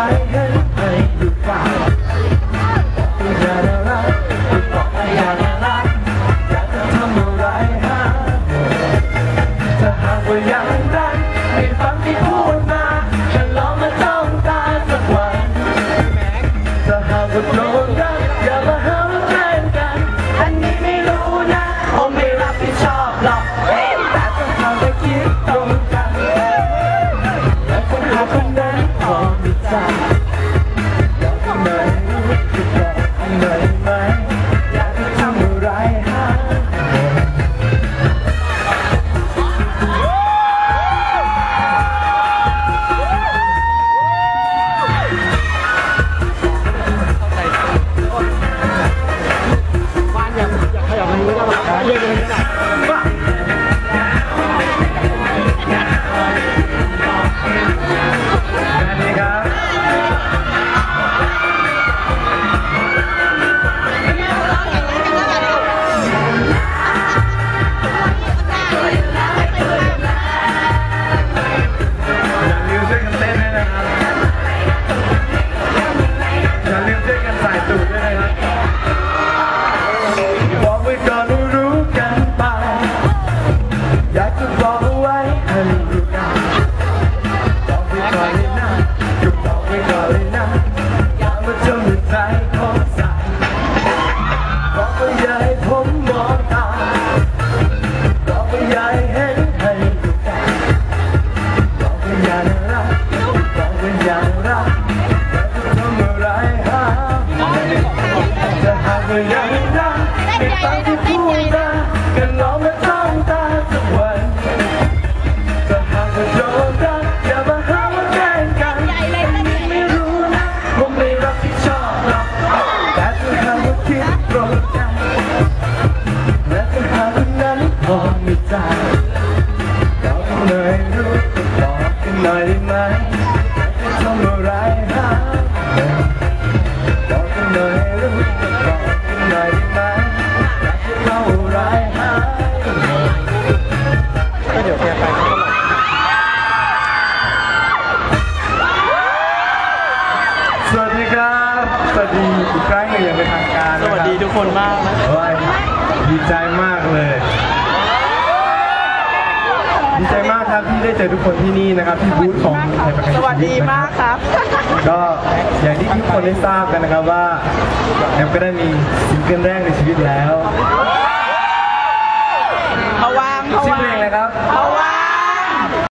I มช่วยตูดด้วยนะครับบอกไว้ก่อนว่ารู้กันไป อยากจะบอกเอาไว้ให้รู้กันบอกไว้ก่อนเลยนะก็บอกไว้ก่อนเลยนะอย่ามาจนหัวใจของใส่บอกว่าอย่าให้ผมมองตาบอกว่าอย่าให้เห็นให้รู้กันบอกว่าอย่ารักบอกว่าอย่ารัก ไม่ฟังที่พูดมาก็ลองมาจ้องตาสักวันจะหากว่าโดนรักอย่ามาหาว่าแกล้งกันไม่รู้นะผมไม่รับผิดชอบหรอกแต่ถ้าหากว่าคิดตรงกันและถ้าหากว่านั้นพอมีใจบอกกันหน่อยรู้บอกกันหน่อยได้ไหม สวัสดีครับ สวัสดีอีกครั้งหนึ่งอย่างเป็นทางการสวัสดีทุกคนมากนะโอ้ยดีใจมากเลย ดีใจมากครับที่ได้เจอทุกคนที่นี่นะครับที่บูธของไทยประกันชีสวิตวัสดีมากครับ ก็อย่างที่ทุกคนได้ทราบกันนะครับว่าแอมก็ได้มีซิงเกิลแรกในชีวิตแล้ว